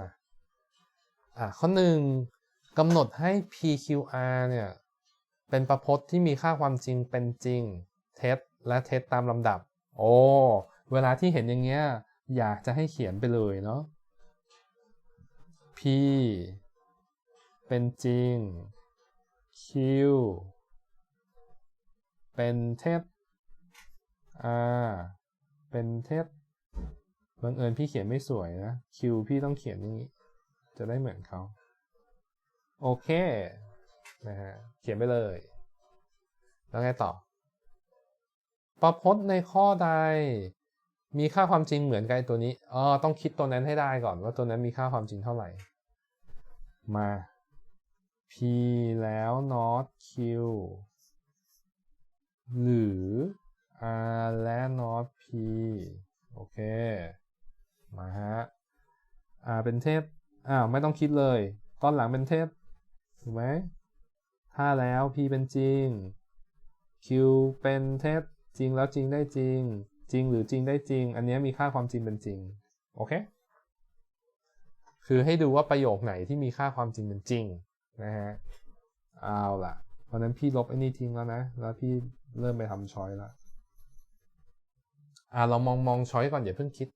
มาอะข้อหนึ่งกำหนดให้ PQR เนี่ยเป็นประพจน์ที่มีค่าความจริงเป็นจริง เท็จและเท็จตามลำดับ โอ้เวลาที่เห็นอย่างเงี้ยอยากจะให้เขียนไปเลยเนาะ P เป็นจริง Q เป็นเท็จ R เป็นเท็จ บังเอิญพี่เขียนไม่สวยนะ Q พี่ต้องเขียนอย่างนี้ จะได้เหมือนเขา โอเคนะฮะเขียนไปเลย แล้วไงต่อ ประพจน์ในข้อใด มีค่าความจริงเหมือนกับไอ้ตัวนี้อ๋อต้องคิดตัวนั้นให้ได้ก่อนว่าตัวนั้นมีค่าความจริงเท่าไหร่ มา p แล้ว not q หรือ r และ not p โอเค มาฮะ r เป็นเทพอ้าวไม่ต้องคิดเลย ตอนหลังเป็นเทพถูกไหมถ้าแล้ว p เป็นจริง q เป็นเทพจริงแล้วจริงได้จริง จริงหรือจริงได้จริง อันนี้มีค่าความจริงเป็นจริงโอเคคือให้ดูว่าประโยคไหนที่มีค่าความจริงเป็นจริงนะฮะเอาล่ะเพราะนั้นพี่ลบไอ้นี่ทิ้งแล้วนะ แล้วพี่เริ่มไปทำช้อยแล้วอ่าเรามองมองช้อยก่อนอย่าเพิ่งคิด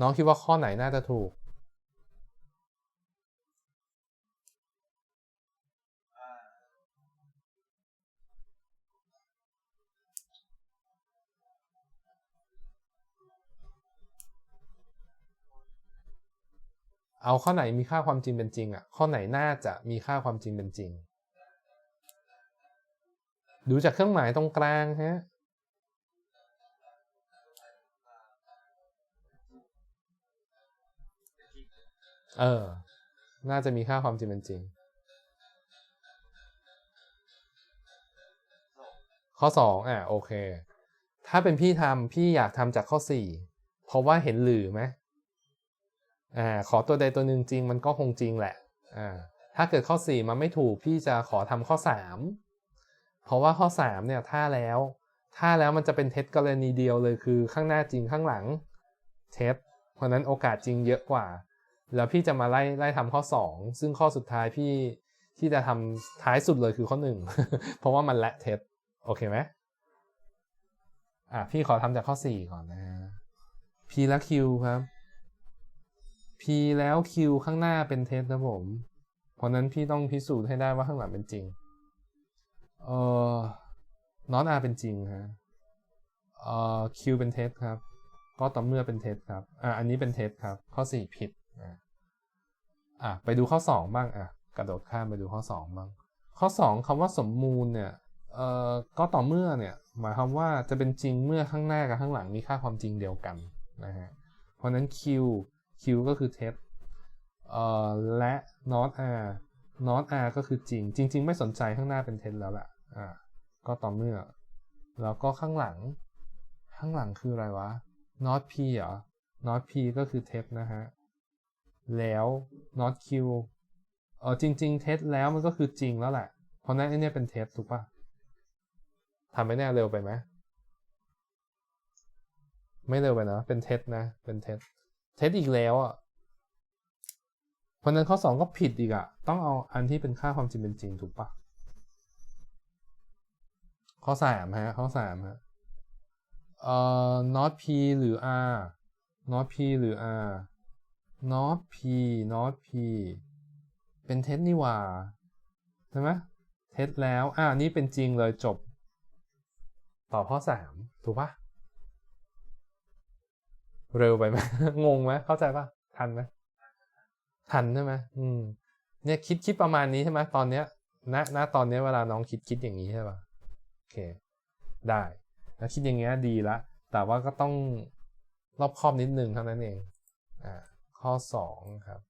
น้องคิดว่าข้อไหนน่าจะถูกเอาข้อไหนมีค่าความจริงเป็นจริงอะข้อไหนน่าจะมีค่าความจริงเป็นจริง ดูจากเครื่องหมายตรงกลางฮะ เออ น่าจะมีค่าความจริงเป็นจริง ข้อสองอะโอเค ถ้าเป็นพี่ทำพี่อยากทำจากข้อสี่เพราะว่าเห็นหรือไหมอ่าขอตัวใดตัวหนึ่งจริงมันก็คงจริงแหละอ่าถ้าเกิดข้อสี่มันไม่ถูกพี่จะขอทำข้อสามเพราะว่าข้อสามเนี่ยถ้าแล้วถ้าแล้วมันจะเป็นเท็จกรณีเดียวเลยคือข้างหน้าจริงข้างหลังเท็จเพราะนั้นโอกาสจริงเยอะกว่า แล้วพี่จะมาไล่ไล่ทำข้อ 2 ซึ่งข้อสุดท้ายพี่ที่จะทำท้ายสุดเลยคือข้อ 1 เพราะว่ามันและเท็จโอเคไหมอะพี่ขอทำจากข้อ 4 ก่อนนะฮะ p และ q ครับ p แล้ว q ข้างหน้าเป็นเท็จนะผม เพราะนั้นพี่ต้องพิสูจน์ให้ได้ว่าข้างหลังเป็นจริง เอ่อ not r เป็นจริงฮะเอ่อ q เป็นเท็จครับ ก็ต่อเมื่อเป็นเท็จครับ อะอันนี้เป็นเท็จครับ ข้อ 4 ผิด อะไปดูข้อ 2 บ้างอะกระโดดข้ามไปดูข้อ 2 บ้าง ข้อ 2คำว่าสมมูลเนี่ยเอ่อก็ต่อเมื่อเนี่ยหมายความว่าจะเป็นจริงเมื่อข้างหน้ากับข้างหลังมีค่าความจริงเดียวกันนะฮะเพราะนั้น q q ก็คือเท็จเอ่อและ not r not r ก็คือจริง จริง ๆ ไม่สนใจข้างหน้าเป็นเท็จแล้วล่ะอะก็ต่อเมื่อ แล้วก็ข้างหลัง ข้างหลังคืออะไรวะ not p เหรอ not p ก็คือเท็จนะฮะ แล้ว not q เออจริง ๆ เท็จแล้วมันก็คือจริงแล้วแหละ เพราะนั้นไอ้เนี่ยเป็นเท็จถูกปะทำไม่แน่เร็วไปไหมไม่เร็วไปนะ เป็นเท็จนะ เป็นเท็จเท็จอีกแล้วอะเพราะนั้นข้อสองก็ผิดอีกอะ ต้องเอาอันที่เป็นค่าความจริงเป็นจริงถูกปะข้อสามฮะ ข้อสามฮะ เอ่อ not p หรือ r not p หรือ r not p not p เป็นเท็จนี่ว่าใช่ไหมเท็จแล้วอ่านี่เป็นจริงเลยจบตอบข้อสามถูกปะเร็วไปไหมงงไหมเข้าใจปะทันไหมทันใช่ไหมอืมเนี่ยคิดคิดประมาณนี้ใช่ไหมตอนเนี้ยณณตอนเนี้ยเวลาน้องคิดคิดอย่างนี้ใช่ปะโอเค ได้ แล้วคิดอย่างเงี้ยดีละแต่ว่าก็ต้องรอบคอบนิดนึงเท่านั้นเองอ่า ข้อ2ครับ